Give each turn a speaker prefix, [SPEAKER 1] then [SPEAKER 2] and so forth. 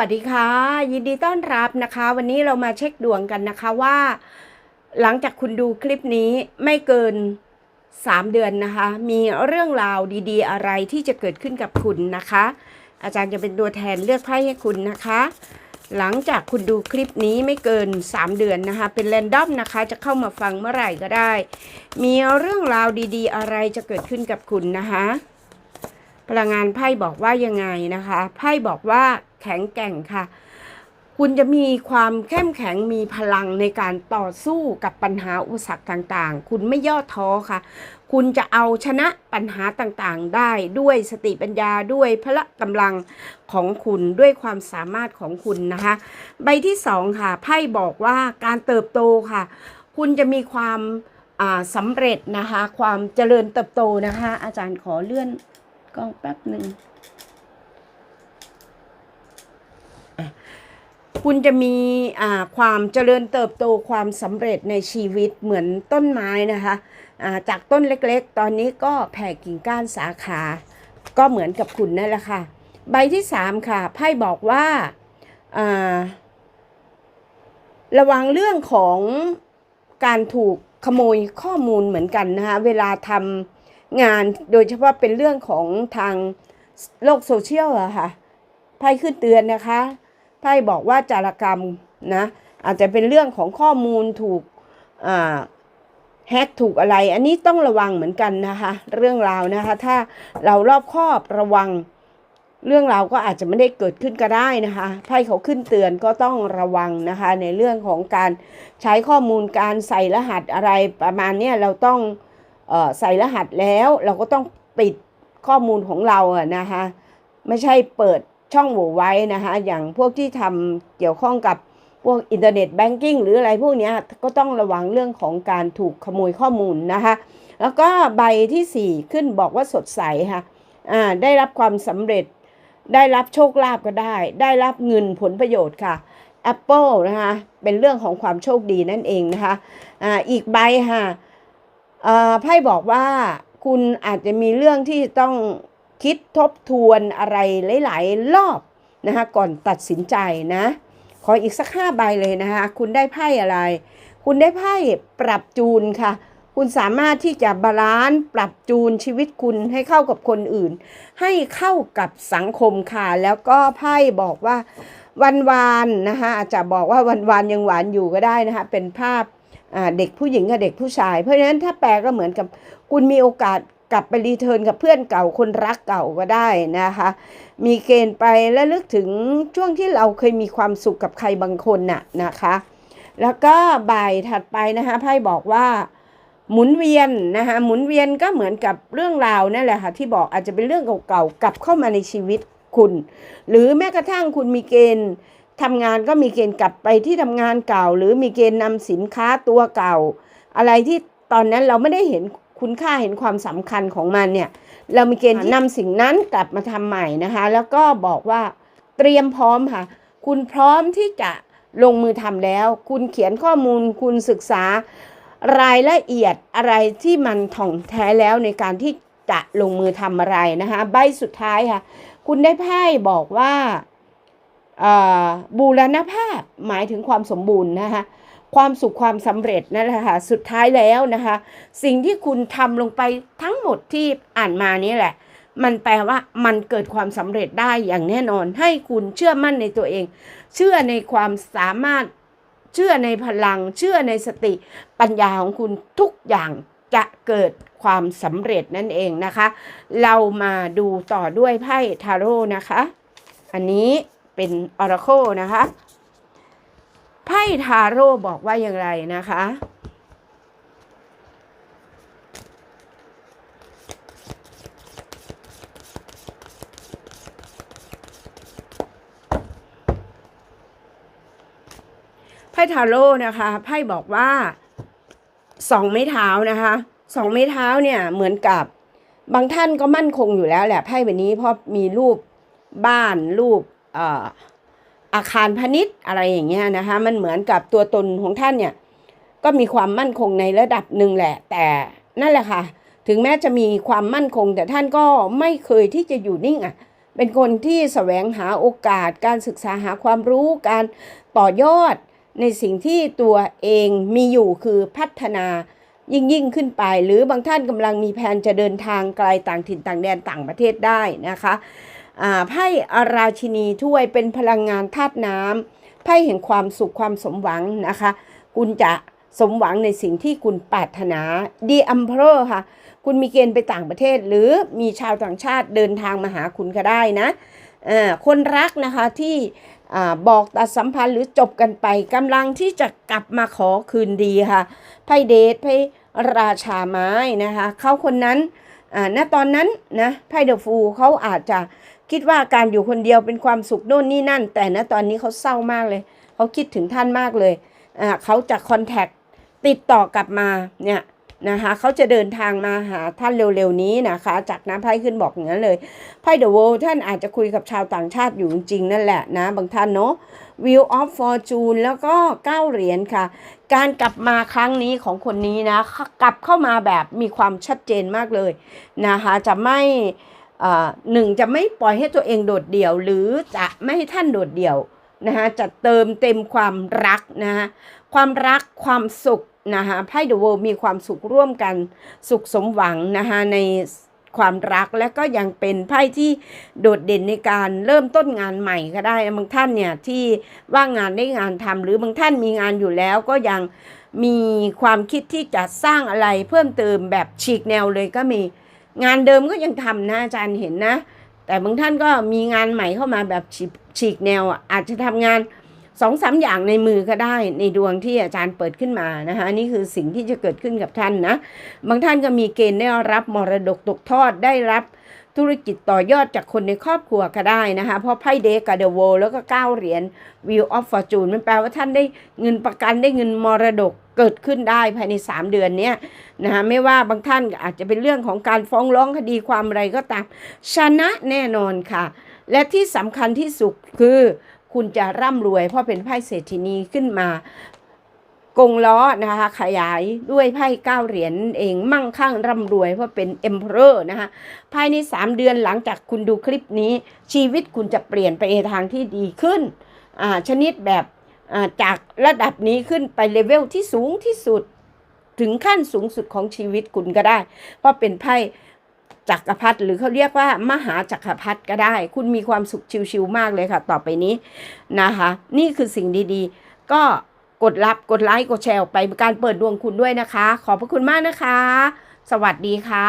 [SPEAKER 1] วัสดีค่ะ ยินดีต้อนรับนะคะ วันนี้เรามาเช็คดวงกันนะคะว่า หลังจากคุณดูคลิปนี้ไม่เกิน 3 เดือนนะคะ มีเรื่องราวดี ๆ อะไรที่จะเกิดขึ้นกับคุณนะคะ อาจารย์จะเป็นตัวแทนเลือกไพ่ให้คุณนะคะ หลังจากคุณดูคลิปนี้ไม่เกิน 3 เดือนนะคะ เป็นแรนดอมนะคะ จะเข้ามาฟังเมื่อไหร่ก็ได้ มีเรื่องราวดีๆ อะไรจะเกิดขึ้นกับคุณนะคะ พลังงานไพ่บอกว่ายังไงนะคะ ไพ่บอกว่า แข็งแกร่งค่ะ คุณจะมีความเข้มแข็งมีพลังในการต่อสู้กับปัญหาอุปสรรคต่างๆ คุณไม่ย่อท้อค่ะ คุณจะเอาชนะปัญหาต่างๆ ได้ด้วยสติปัญญาด้วยพละกำลังของคุณด้วยความสามารถของคุณนะคะ ใบที่สองค่ะไพ่บอกว่าการเติบโตค่ะ คุณจะมีความอ่าสำเร็จนะคะ ความเจริญเติบโตนะคะ อาจารย์ขอเลื่อนกล้องแป๊บหนึ่งอะ คุณจะมีความเจริญเติบโตความสำเร็จในชีวิตเหมือนต้นไม้นะคะจากต้นเล็กๆ ตอนนี้ก็แผ่กิ่งก้านสาขา ก็เหมือนกับคุณนั่นแหละค่ะ ใบที่สามค่ะไพ่บอกว่าอ่าระวังเรื่องของการถูกขโมยข้อมูลเหมือนกันนะคะเวลาทำงานโดยเฉพาะเป็นเรื่องของทางโลกโซเชียลอะค่ะไพ่ขึ้นเตือนนะคะ ไพ่บอกว่าจารกรรมนะอาจจะเป็นเรื่องของข้อมูลถูกแฮกถูกอะไร อันนี้ต้องระวังเหมือนกันนะคะ เรื่องราวนะคะ ถ้าเรารอบคอบระวังเรื่องราวก็อาจจะไม่ได้เกิดขึ้นก็ได้นะคะไพ่เขาขึ้นเตือนก็ต้องระวังนะคะ ในเรื่องของการใช้ข้อมูลการใส่รหัสอะไรประมาณนี้เราต้องออใส่รหัสแล้ว เราก็ต้องปิดข้อมูลของเราอะนะคะ ไม่ใช่เปิด ช่องโหว่ไว้นะคะอย่างพวกที่ทำเกี่ยวข้องกับพวกอินเทอร์เน็ตแบงกิ้งหรืออะไรพวกนี้ก็ต้องระวังเรื่องของการถูกขโมยข้อมูลนะคะแล้วก็ใบที่ 4 ขึ้นบอกว่าสดใสค่ะอ่าได้รับความสำเร็จ ได้รับโชคลาภก็ได้ ได้รับเงินผลประโยชน์ค่ะ Apple นะคะเป็นเรื่องของความโชคดีนั่นเองนะคะอ่าอีกใบค่ะอ่าไพ่บอกว่าคุณอาจจะมีเรื่องที่ต้อง คิดทบทวนอะไรหลาย ๆ รอบนะคะก่อนตัดสินใจนะ ขออีกสักห้าใบเลยนะคะคุณได้ไพ่อะไร คุณได้ไพ่ปรับจูนค่ะ คุณสามารถที่จะบาลานซ์ปรับจูนชีวิตคุณให้เข้ากับคนอื่น ให้เข้ากับสังคมค่ะ แล้วก็ไพ่บอกว่าวันวานนะคะอาจจะบอกว่าวันวานยังหวานอยู่ก็ได้นะคะเป็นภาพเด็กผู้หญิงกับเด็กผู้ชาย เพราะฉะนั้นถ้าแปลก็เหมือนกับคุณมีโอกาส กลับไปรีเทิร์นกับเพื่อนเก่าคนรักเก่าก็ได้นะคะ มีเกณฑ์ไปและลึกถึงช่วงที่เราเคยมีความสุขกับใครบางคนน่ะนะคะ แล้วก็บ่ายถัดไปนะคะไพ่บอกว่าหมุนเวียนนะคะหมุนเวียนก็เหมือนกับเรื่องราวนั่นแหละค่ะที่บอกอาจจะเป็นเรื่องเก่าๆกลับเข้ามาในชีวิตคุณ หรือแม้กระทั่งคุณมีเกณฑ์ทำงานก็มีเกณฑ์กลับไปที่ทำงานเก่า หรือมีเกณฑ์นำสินค้าตัวเก่า อะไรที่ตอนนั้นเราไม่ได้เห็น คุณค่าเห็นความสำคัญของมันเนี่ย เรามีเกณฑ์นำสิ่งนั้นกลับมาทำใหม่นะคะ แล้วก็บอกว่าเตรียมพร้อมค่ะ คุณพร้อมที่จะลงมือทำแล้ว คุณเขียนข้อมูล คุณศึกษารายละเอียดอะไรที่มันถ่องแท้แล้วในการที่จะลงมือทำอะไรนะคะ ใบสุดท้ายค่ะ คุณได้ไพ่บอกว่าอ่าบูรณภาพหมายถึงความสมบูรณ์นะคะ ความสุขความสำเร็จนั่นแหละค่ะสุดท้ายแล้วนะคะ สิ่งที่คุณทำลงไปทั้งหมดที่อ่านมานี่แหละ มันแปลว่ามันเกิดความสำเร็จได้อย่างแน่นอน ให้คุณเชื่อมั่นในตัวเอง เชื่อในความสามารถเชื่อในพลัง เชื่อในสติปัญญาของคุณทุกอย่างจะเกิดความสำเร็จนั่นเองนะคะ เรามาดูต่อด้วยไพ่ทาโร่นะคะ อันนี้เป็นออราโคนะคะ ไพ่ทาโร่บอกว่าอย่างไรนะคะ ไพ่ทาโร่นะคะ ไพ่บอกว่าสองไม้เท้านะคะสองไม้เท้าเนี่ยเหมือนกับบางท่านก็มั่นคงอยู่แล้วแหละไพ่ใบนี้เพราะมีรูปบ้านรูปเอาคารพาณิชย์อะไรอย่างเงี้ยนะคะมันเหมือนกับตัวตนของท่านเนี่ยก็มีความมั่นคงในระดับหนึ่งแหละ แต่นั่นแหละค่ะ ถึงแม้จะมีความมั่นคง แต่ท่านก็ไม่เคยที่จะอยู่นิ่งอะเป็นคนที่แสวงหาโอกาส การศึกษาหาความรู้การต่อยอดในสิ่งที่ตัวเองมีอยู่คือพัฒนายิ่งยิ่งขึ้นไป หรือบางท่านกำลังมีแผนจะเดินทางไกลต่างถิ่นต่างแดนต่างประเทศได้นะคะ ไพ่อาราชินีถ้วยเป็นพลังงานธาตุน้ำไพ่แห่งความสุขความสมหวังนะคะ คุณจะสมหวังในสิ่งที่คุณปรารถนาดีอัมเพรค่ะ คุณมีเกณฑ์ไปต่างประเทศ หรือมีชาวต่างชาติเดินทางมาหาคุณก็ได้นะคนรักนะคะที่อบอกตัดสัมพันธ์หรือจบกันไปกำลังที่จะกลับมาขอคืนดีค่ะไพ่เดทไพ่ราชาไม้นะคะเขาคนนั้นณตอนนั้นนะไพ่เดอะฟูเขาอาจจะ คิดว่าการอยู่คนเดียวเป็นความสุขโน่นนี่นั่น แต่ณตอนนี้เขาเศร้ามากเลย เขาคิดถึงท่านมากเลยอ่าเขาจะคอนแทคติดต่อกลับมาเนี่ยนะคะเขาจะเดินทางมาหาท่านเร็วๆนี้นะคะ จากน้ำไพ่ขึ้นบอกอย่างนั้นเลยไพ่เดอะโวลท่านอาจจะคุยกับชาวต่างชาติอยู่จริงๆนั่นแหละนะ บางท่านเนาะ Wheel of Fortune แล้วก็เก้าเหรียญค่ะ การกลับมาครั้งนี้ของคนนี้นะ กลับเข้ามาแบบมีความชัดเจนมากเลยนะคะ จะไม่ หนึ่งจะไม่ปล่อยให้ตัวเองโดดเดี่ยว หรือจะไม่ให้ท่านโดดเดี่ยวนะคะจะเติมเต็มความรักนะคะความรักความสุขนะคะไพ่เดอะเวิลมีความสุขร่วมกันสุขสมหวังนะคะในความรักและก็ยังเป็นไพ่ที่โดดเด่นในการเริ่มต้นงานใหม่ก็ได้บางท่านเนี่ยที่ว่างงานได้งานทำหรือบางท่านมีงานอยู่แล้วก็ยังมีความคิดที่จะสร้างอะไรเพิ่มเติมแบบฉีกแนวเลยก็มี งานเดิมก็ยังทำนะอาจารย์เห็นนะ แต่บางท่านก็มีงานใหม่เข้ามาแบบฉีกแนวอาจจะทำงานสองสามอย่างในมือก็ได้ในดวงที่อาจารย์เปิดขึ้นมานะคะนี่คือสิ่งที่จะเกิดขึ้นกับท่านนะ บางท่านก็มีเกณฑ์ได้รับมรดกตกทอดได้รับธุรกิจต่อยอดจากคนในครอบครัวก็ได้นะคะ เพราะไพ่เดกาเดโวแล้วก็เก้าเหรียญ Wheel of Fortune มันแปลว่าท่านได้เงินประกันได้เงินมรดก เกิดขึ้นได้ภายใน 3 เดือนเนี้ยนะคะไม่ว่าบางท่านอาจจะเป็นเรื่องของการฟ้องร้องคดีความอะไรก็ตาม ชนะแน่นอนค่ะ และที่สำคัญที่สุดคือคุณจะร่ำรวยเพราะเป็นไพ่เศรษฐินีขึ้นมากงล้อนะคะขยายด้วยไพ่เก้าเหรียญเองมั่งคั่งร่ำรวยเพราะเป็นเอ็มเพอร์นะคะภายใน 3 เดือนหลังจากคุณดูคลิปนี้ ชีวิตคุณจะเปลี่ยนไปในทางที่ดีขึ้นอ่าชนิดแบบ จากระดับนี้ขึ้นไปเลเวลที่สูงที่สุด ถึงขั้นสูงสุดของชีวิตคุณก็ได้ เพราะเป็นไพ่จักรพรรดิหรือเขาเรียกว่ามหาจักรพรรดิก็ได้ คุณมีความสุขชิวๆมากเลยค่ะ ต่อไปนี้นะคะ นี่คือสิ่งดีๆ ก็กดรับกดไลค์กดแชร์ออกไปเป็นการเปิดดวงคุณด้วยนะคะ ขอบพระคุณมากนะคะ สวัสดีค่ะ